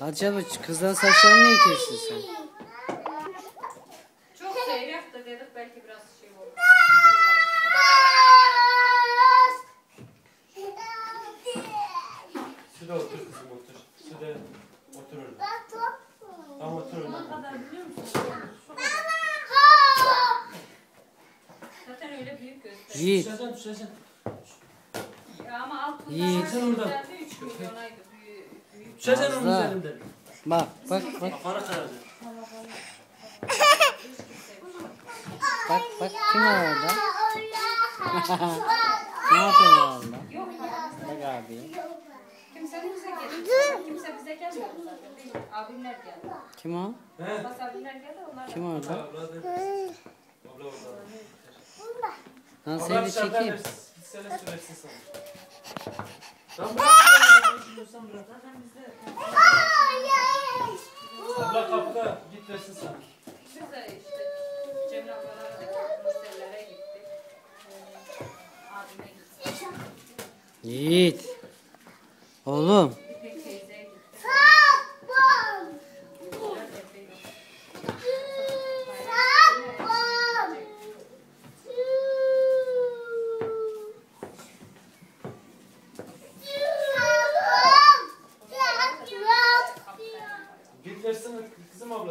Acaba kızların saçlarını niye kestin sen? Çok seyrek de dedik belki biraz şey olur. Sude otur kızım otur. Sude otur orada. Tamam otur orada. Ne kadar biliyor musun? Zaten öyle büyük gösteriyor. Yiğit. Düşeceksin düşeceksin. Ya ama altında Yiğit. Sen orada. güzeldi 3 milyonaydı Düşeceksin onun üzerinden. Bak bak bak Kafana kayacak. bak bak kim var orada? ne yapıyorsun orada? Yok Bak abi. kimse bize gelmiyor. Kimse bize. Değil. Abimler geldi. Kim o? He? Bas abimler geldi onlar. Kim orada? Abla da. Abla orada. Lan seni dışarıdan çekeyim. versin. Gitsene söylesin sana. Tamam bırak. bırak. Abla kapıda git versin sana. Biz de işte Cemil ablalara da gittik. Müşterilere gittik. Ee, Abime gittik. Yiğit. Oğlum.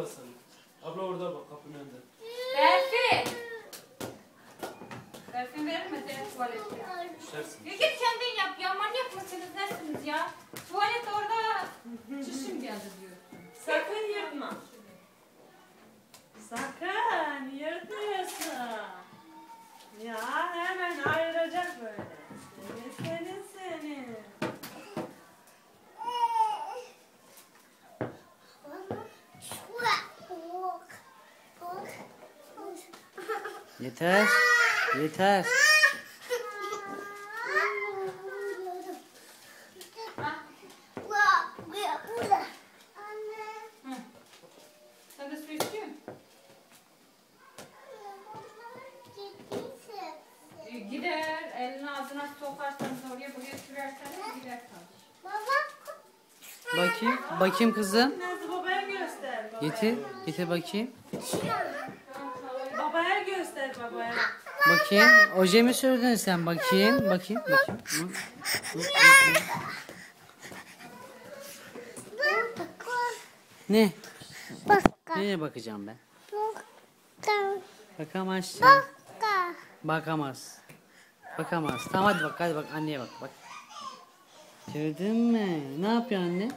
Ablasını. Abla orada bak kapının önünde. Berfin! Berfin verir mi senin tuvalete? Düşersin. Ya git kendin yap ya manyak mısınız nesiniz ya? Tuvalet orada çişim geldi diyor. Sakın yırtma. Sakın yırtmıyorsun. Ya hemen ayıracak böyle. Seni seni seni. Yeter. Yeter. Sen de su istiyor musun? Gider elini ağzına sokarsanız oraya buraya sürerseniz gider tabii. Bakayım. Bakayım kızım. Getir. Getir bakayım. Babaya. Bakayım. Oje mi sürdün sen? Bakayım. Bakayım. Bakayım. Ne? Nereye bakacağım ben? Bakamazsın. Bakamaz. Bakamaz. Tamam hadi bak hadi bak anneye bak bak. Gördün mü? Ne yapıyor anne?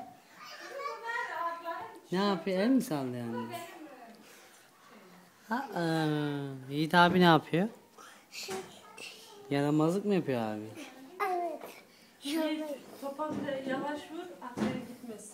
Ne yapıyor? El mi sallıyor anne? Aa, Yiğit abi ne yapıyor? Yaramazlık mı yapıyor abi? Şey, topa de yavaş vur. Aklına gitmesin.